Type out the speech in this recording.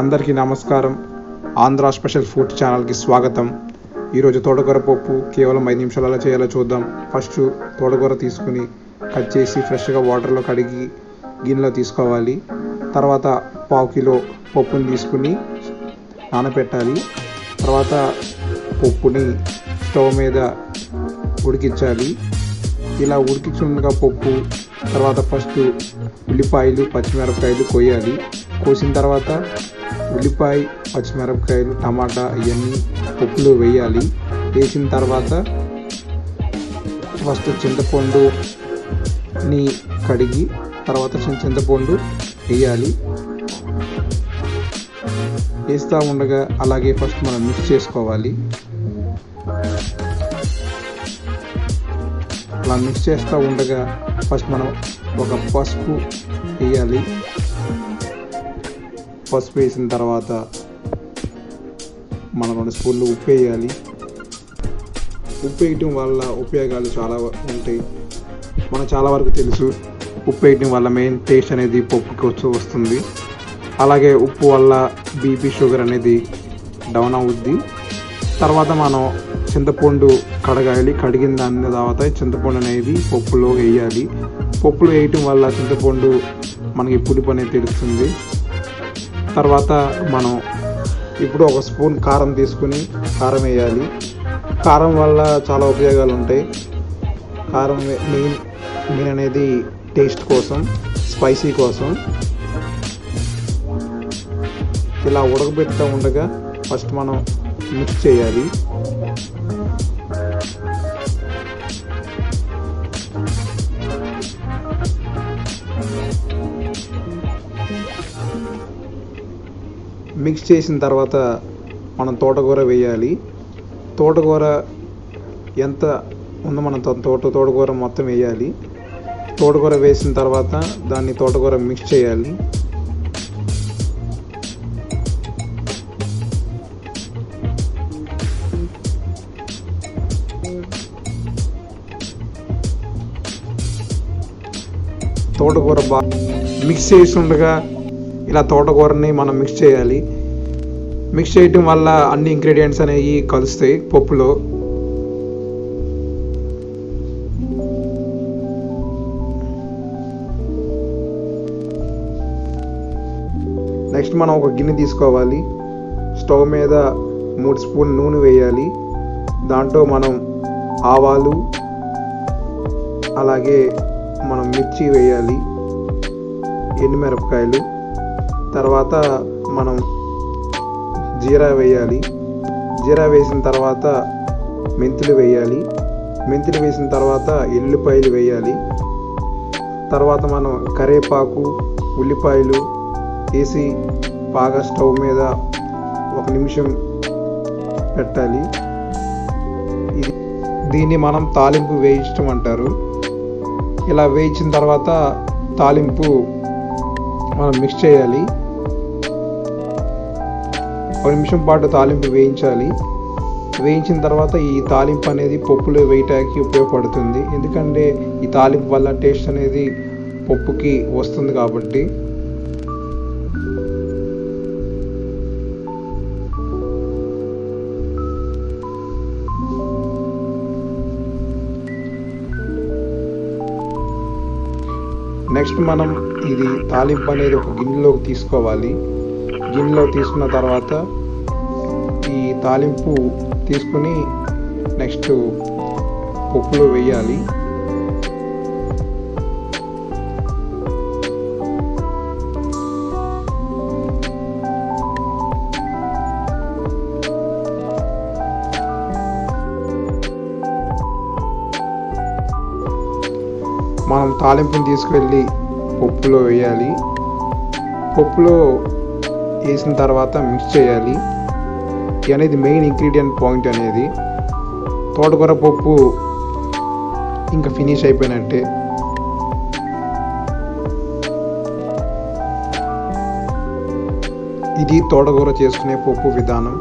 అందరికీ నమస్కారం. Andhra special food ఛానల్కి స్వాగతం. ఈరోజు తోటకూర పప్పు కేవలం ఐదు నిమిషాలలో చేయాలో చూద్దాం. ఫస్ట్ తోటకూర తీసుకుని కట్ చేసి ఫ్రెష్గా వాటర్లో కడిగి గిన్నెలో తీసుకోవాలి. తర్వాత పావు కిలో పప్పుని తీసుకుని నానబెట్టాలి తర్వాత పప్పుని స్టవ్ మీద ఉడికించాలి. ఇలా ఉడికించుగా పప్పు తర్వాత ఫస్ట్ ఉల్లిపాయలు పచ్చిమిరపకాయలు కొయ్యాలి కోసిన తర్వాత ఉల్లిపాయ పచ్చిమిరపకాయలు టమాటా ఇవన్నీ పప్పులో వేయాలి. వేసిన తర్వాత ఫస్ట్ చింతపండుని కడిగి తర్వాత చిన్న చింతపండు వేయాలి. వేస్తూ ఉండగా అలాగే ఫస్ట్ మనం మిక్స్ చేసుకోవాలి. అలా మిక్స్ చేస్తూ ఉండగా ఫస్ట్ మనం ఒక పసుపు వేయాలి. పసుపు వేసిన తర్వాత మనం రెండు స్పూన్లు ఉప్పు వేయాలి ఉప్పు వేయటం వల్ల ఉపయోగాలు చాలా ఉంటాయి. మనకు చాలా వరకు తెలుసు. ఉప్పు వేయటం వల్ల మెయిన్ టేస్ట్ అనేది పప్పుకి వచ్చి వస్తుంది. అలాగే ఉప్పు వల్ల బీపీ షుగర్ అనేది డౌన్ అవుద్ది. తర్వాత మనం చింతపండు కడగాలి. కడిగిన దాని తర్వాత చింతపండు అనేది పప్పులో వేయాలి. పప్పులో వేయటం వల్ల చింతపండు మనకి పులుపు అనేది తెలుస్తుంది. తర్వాత మనం ఇప్పుడు ఒక స్పూన్ కారం తీసుకుని కారం వేయాలి. కారం వల్ల చాలా ఉపయోగాలు ఉంటాయి. కారం మెయిన్ మెయిన్ అనేది టేస్ట్ కోసం స్పైసీ కోసం. ఇలా ఉడకబెడుతూ ఉండగా ఫస్ట్ మనం మిక్స్ చేయాలి. మిక్స్ చేసిన తర్వాత మనం తోటకూర వేయాలి. తోటకూర ఎంత ఉందో మనం తోట తోటకూర మొత్తం వేయాలి. తోటకూర వేసిన తర్వాత దాన్ని తోటకూర మిక్స్ చేయాలి. తోటకూర బాగా మిక్స్ చేసి ఉండగా ఇలా తోటకూరని మనం మిక్స్ చేయాలి. మిక్స్ చేయటం వల్ల అన్ని ఇంగ్రీడియంట్స్ అనేవి కలుస్తాయి పప్పులో. నెక్స్ట్ మనం ఒక గిన్నె తీసుకోవాలి. స్టవ్ మీద మూడు స్పూన్ నూనె వేయాలి. దాంట్లో మనం ఆవాలు అలాగే మనం మిర్చి వేయాలి. ఎండుమిరపకాయలు. తర్వాత మనం జీరా వేయాలి. జీరా వేసిన తర్వాత మెంతులు వేయాలి. మెంతులు వేసిన తర్వాత ఎల్లిపాయలు వేయాలి. తర్వాత మనం కరేపాకు ఉల్లిపాయలు వేసి బాగా స్టవ్ మీద ఒక నిమిషం పెట్టాలి. ఇది దీన్ని మనం తాలింపు వేయించడం అంటారు. ఇలా వేయించిన తర్వాత తాలింపు మనం మిక్స్ చేయాలి. ఒక నిమిషం పాటు తాలింపు వేయించాలి. వేయించిన తర్వాత ఈ తాలింపు అనేది పప్పులో వేయటానికి ఉపయోగపడుతుంది. ఎందుకంటే ఈ తాలింపు వల్ల టేస్ట్ అనేది పప్పుకి వస్తుంది కాబట్టి. నెక్స్ట్ మనం ఇది తాలింపు అనేది ఒక గిన్నెలోకి తీసుకోవాలి. జిమ్లో తీసుకున్న తర్వాత ఈ తాలింపు తీసుకుని నెక్స్ట్ పప్పులో వేయాలి. మనం తాలింపుని తీసుకువెళ్ళి పప్పులో వేయాలి. పప్పులో వేసిన తర్వాత మిక్స్ చేయాలి. ఇది అనేది మెయిన్ ఇంగ్రీడియంట్ పాయింట్ అనేది. తోటకూర పప్పు ఇంకా ఫినిష్ అయిపోయినట్టే. ఇది తోటకూర చేసుకునే పప్పు విధానం.